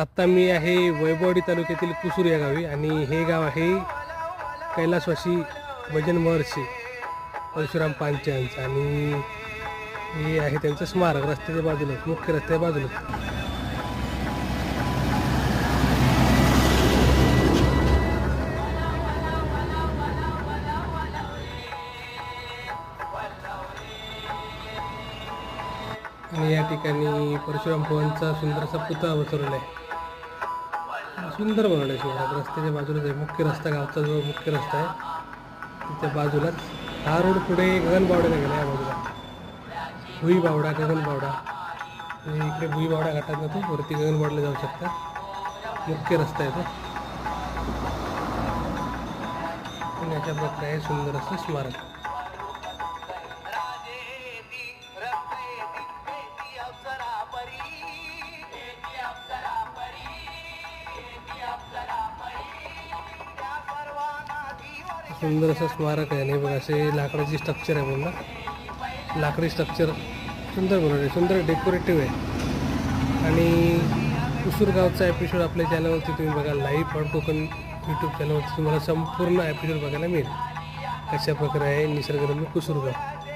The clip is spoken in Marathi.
आत्ता मी आहे वैभवडी तालुक्यातील कुसूर या गावी आणि हे गाव आहे कैलासवासी भजन महर्षी परशुराम पांचे यांचं. आणि हे आहे त्यांचं स्मारक रस्त्याच्या बाजूला मुख्य रस्त्याच्या बाजूला. आणि या ठिकाणी परशुराम भवनचा सुंदरसा पुतळा बसवलेला आहे. सुंदर बनवलं आहे शिवराज रस्त्याच्या बाजूलाच आहे मुख्य रस्ता गावचा जो मुख्य रस्ता आहे त्याच्या बाजूलाच हा रोड पुढे गगनबावड्याला गेला या बाजूला. भुई बावडा गगनबावडा इकडे भुई बावडा घाटात तो वरती गगनबावडला जाऊ शकता. मुख्य रस्ता आहे तो. आणि प्रकारे आहे सुंदर असं स्मारक. सुंदर असं स्मारक आहे आणि बघा असे लाकडाची स्ट्रक्चर आहे पूर्ण लाकडी स्ट्रक्चर सुंदर बनवले सुंदर डेकोरेटिव्ह आहे. आणि कुसूरगावचा एपिसोड आपल्या चॅनलवरती तुम्ही बघा लाईव्ह फॉर कोकण यूट्यूब चॅनलवरती तुम्हाला संपूर्ण एपिसोड बघायला मिळेल. अशा प्रकारे आहे निसर्गरम्य कुसूरगाव